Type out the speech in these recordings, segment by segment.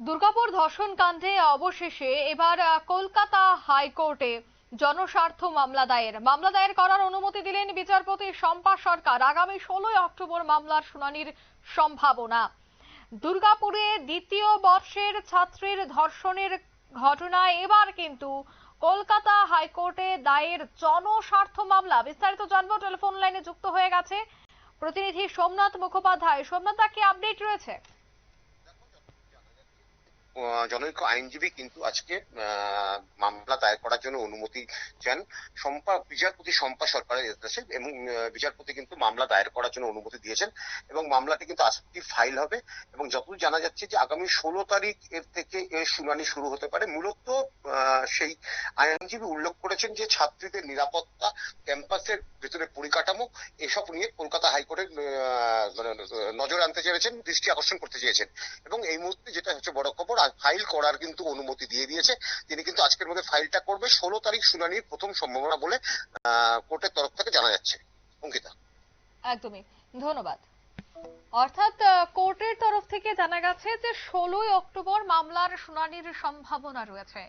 দুর্গাপুর ধর্ষণ কাণ্ডে অবশেষে এবার কলকাতা হাইকোর্টে জনস্বার্থ মামলা দায়ের। মামলা দায়ের করার অনুমতি দিলেন বিচারপতি শম্পা সরকার। আগামী ষোলোই অক্টোবর মামলার শুনানির সম্ভাবনা। দুর্গাপুরে দ্বিতীয় বর্ষের ছাত্রীর ধর্ষণের ঘটনায় এবার কিন্তু কলকাতা হাইকোর্টে দায়ের জনস্বার্থ মামলা। বিস্তারিত জানব, টেলিফোন লাইনে যুক্ত হয়ে গেছে প্রতিনিধি সোমনাথ মুখোপাধ্যায়। সোমনাথ কি আপডেট রয়েছে? জনৈক আইনজীবী কিন্তু আজকে দায়ের করার জন্য অনুমতি চান। শম্পা বিচারপতি শম্পা সরকারের নির্দেশে এবং বিচারপতি কিন্তু মামলা দায়ের করার জন্য অনুমতি দিয়েছেন এবং মামলাটি কিন্তু আজকে ফাইল হবে এবং যতদূর জানা যাচ্ছে যে আগামী ষোলো তারিখ এর থেকে এর শুনানি শুরু হতে পারে। মূলত সেই আইনজীবী উল্লেখ করেছেন যে ছাত্রীদের নিরাপত্তা ক্যাম্পাসের ভেতরে পরিকাঠামো এসব নিয়ে কলকাতা হাইকোর্টের মানে, নজর আনতে চেয়েছেন দৃষ্টি আকর্ষণ করতে চেয়েছেন এবং এই মুহূর্তে যেটা হচ্ছে বড় খবর ফাইল করার কিন্তু অনুমতি দিয়ে দিয়েছে। তিনি কিন্তু আজকের মধ্যে ফাইলটা করবে ষোলো তারিখ শুনানির প্রথম সম্ভাবনা বলে কোর্টের তরফ থেকে জানা যাচ্ছে। অঙ্কিতা। একদমই। ধন্যবাদ। অর্থাৎ কোর্টের তরফ থেকে জানা গেছে যে ষোলোই অক্টোবর মামলার শুনানির সম্ভাবনা রয়েছে।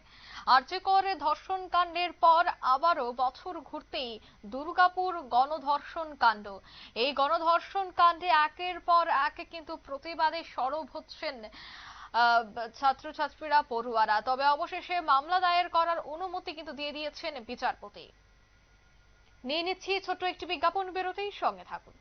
আর্যকর ধর্ষণ কাণ্ডের পর আবারও বছর ঘুরতেই দুর্গাপুর গণধর্ষণ কাণ্ড। এই গণধর্ষণ কাণ্ডে একের পর এক কিন্তু প্রতিবাদে সরব হচ্ছেন ছাত্রছাত্রীরা পড়ুয়ারা তবে অবশেষে মামলা দায়ের করার অনুমতি কিন্তু দিয়ে দিয়েছেন বিচারপতি। নিয়ে নিচ্ছি ছোট্ট একটি বিজ্ঞাপন বেরোতেই সঙ্গে থাকুন।